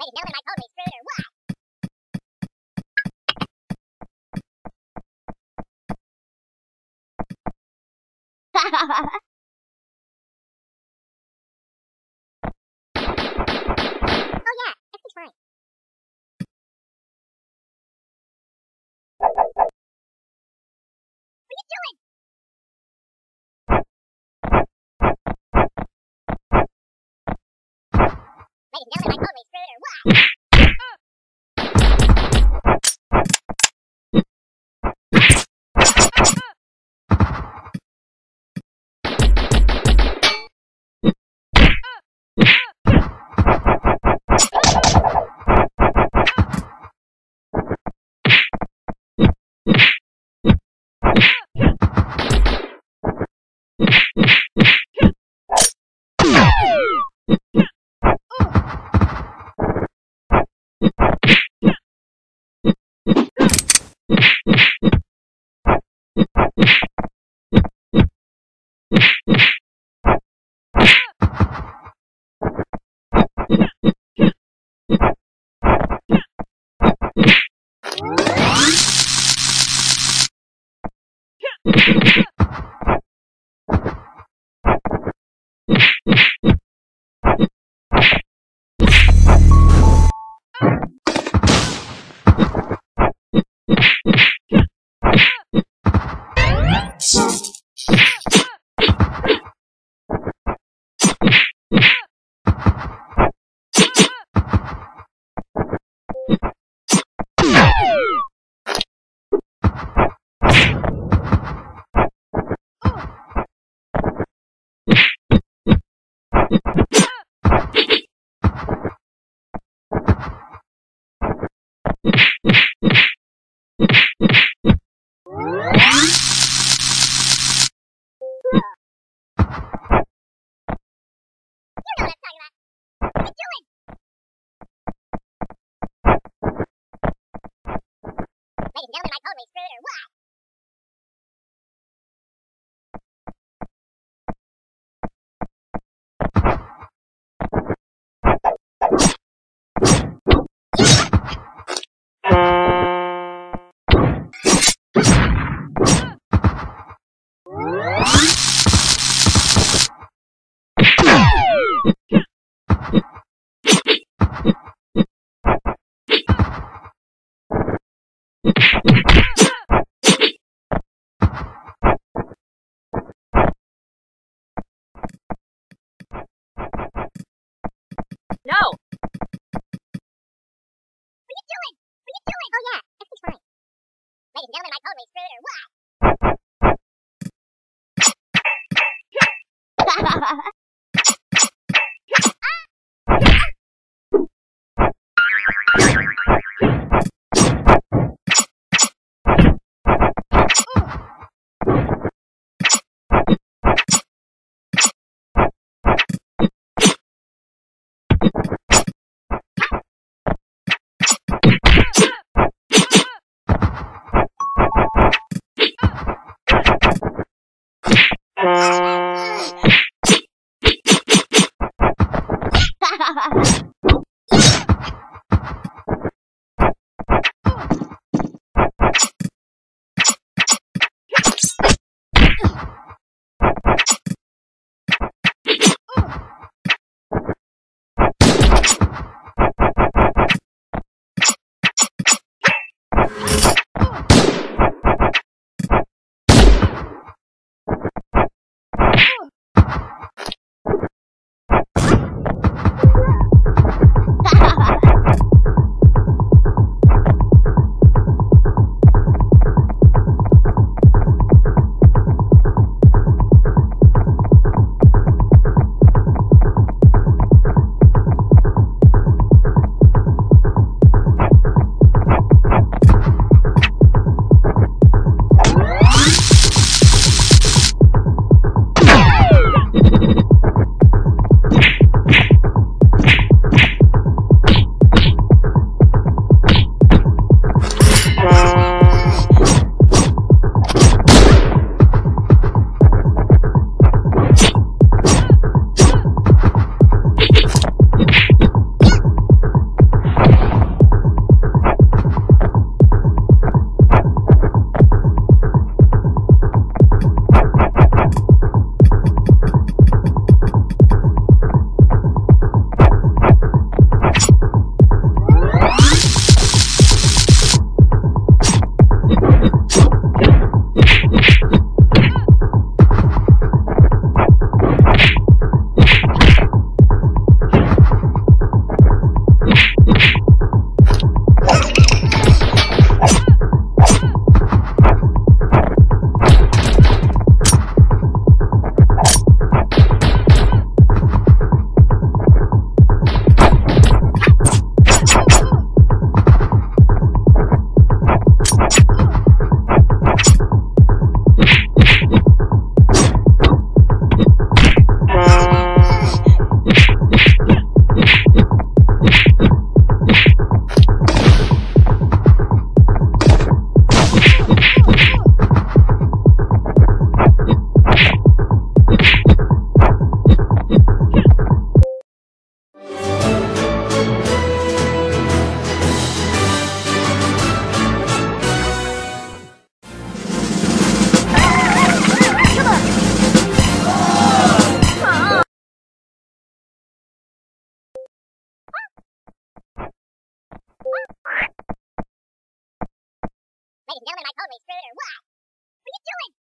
Ha ha ha! Thank you. really thriller. What? you totally screwed or what? What are you doing?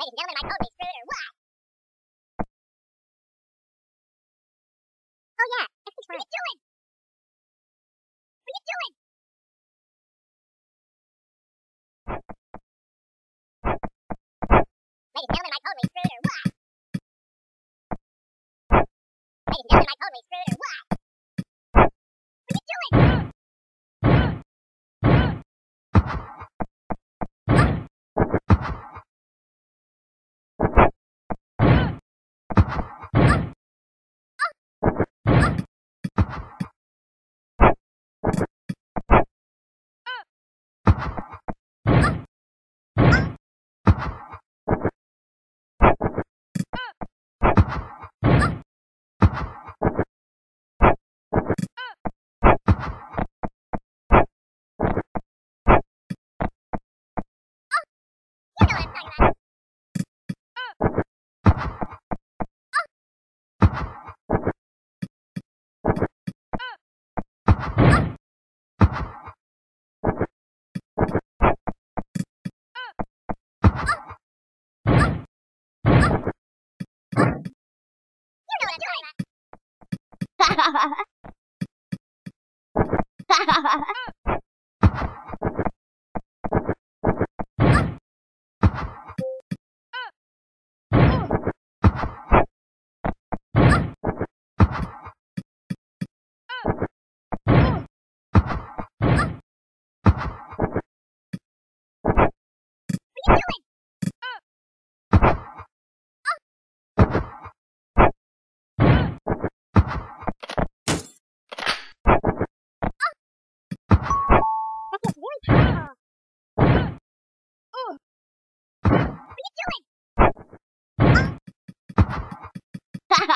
Ladies and gentlemen, am I totally screwed or what? Oh yeah, everything's fine. What are you doing? What are you doing? Ladies and gentlemen, am I totally screwed or what? Ladies and gentlemen, am I screwed or Ha ha ha!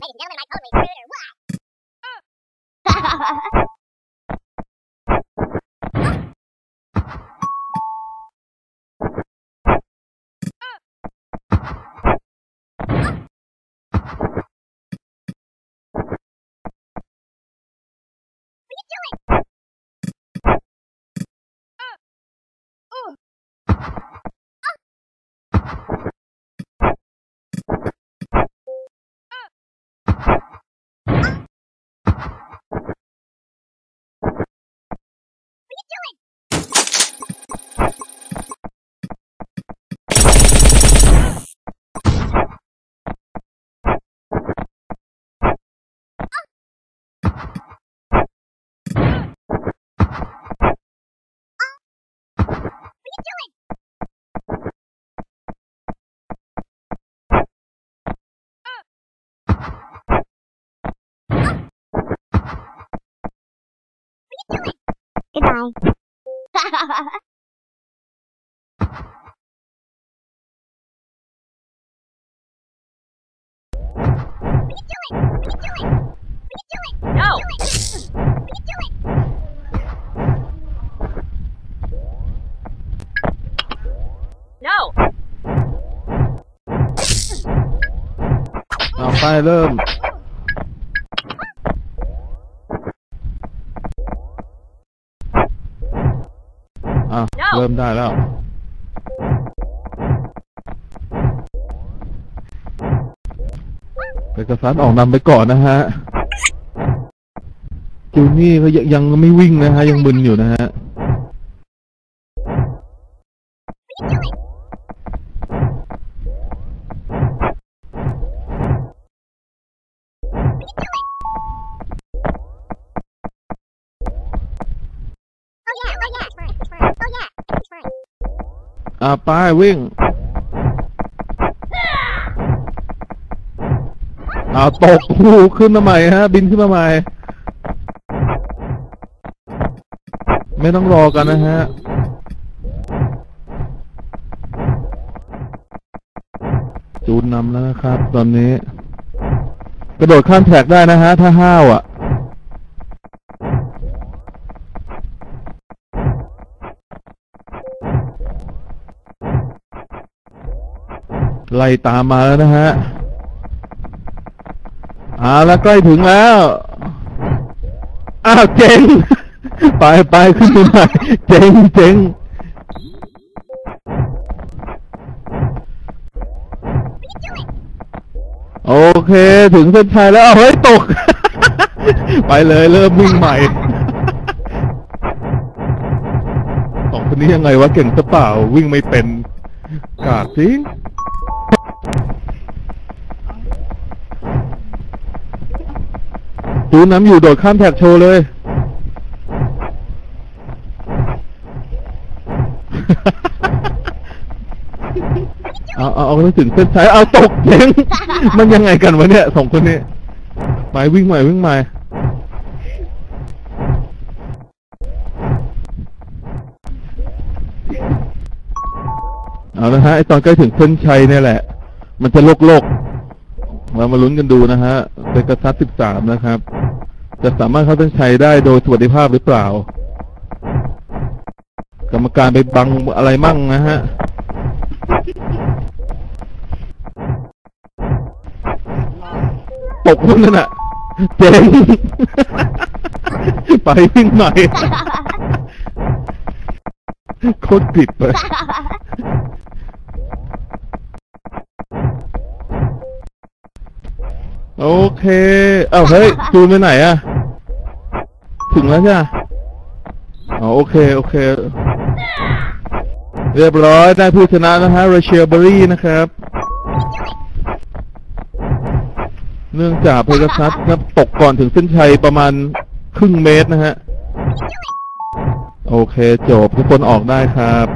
Ladies and gentlemen, my colleague, what? doing? No. What are you doing? No. เอาไปเริ่ม อะ No เริ่มได้แล้ว เอกสารออกนำไปก่อนนะฮะจูนี่เขายังยังไม่วิ่งนะฮะ ยังมึนอยู่นะฮะ อ่าไปวิ่งอ่าตกหูขึ้นมาใหม่ฮะ บินขึ้นมาใหม่ ไม่ต้องรอกันนะฮะจูนนำแล้วนะครับ ตอนนี้ กระโดดข้ามแท็กได้นะฮะ ถ้าห้าวอะ่ะ ไล่ตามมาแล้วนะฮะเอาแล้วใกล้ถึงแล้ว อ้าวเจ๋ง ไปไปขึ้นไปหน่อยเจ๋งเจ๋งโอเค ถึงเส้นชัยแล้ว เฮ้ย ตก ไปเลยเริ่มวิ่งใหม่สองคนนี้ยังไงวะ เก่งซะเปล่า วิ่งไม่เป็น กาดจริง จูนน้ำอยู่โดดข้ามแท็กโชว์เลย เอาเอาเอาให้ถึงเส้นชัยเอาตกเจ๋งมันยังไงกันวะเนี่ยสองคนนี้ไปวิ่งใหม่วิ่งใหม่เอาละฮะไอตอนใกล้ถึงเส้นชัยเนี่ยแหละ มันจะโลกโลกเรามาลุ้นกันดูนะฮะเป็นกระทัดสิบสามนะครับ จะสามารถเข้าเส้นชัยได้โดยสวัสดิภาพหรือเปล่า กรรมการไปบังอะไรมั่งนะฮะตกคนนั่นน่ะ เจ๋งไปวิ่งใหม่โคตรผิดไปโอเค เอ้าเฮ้ยจูนไปไหนอะ ถึงแล้วใช่ไหมอ๋อโอเค โอเค เรียบร้อยได้ผู้ชนะนะฮะราเชลเบอรี่นะครับ เนื่องจากเพกาซัสครับตกก่อนถึงเส้นชัยประมาณครึ่งเมตรนะฮะ โอเค จบทุกคนออกได้ครับ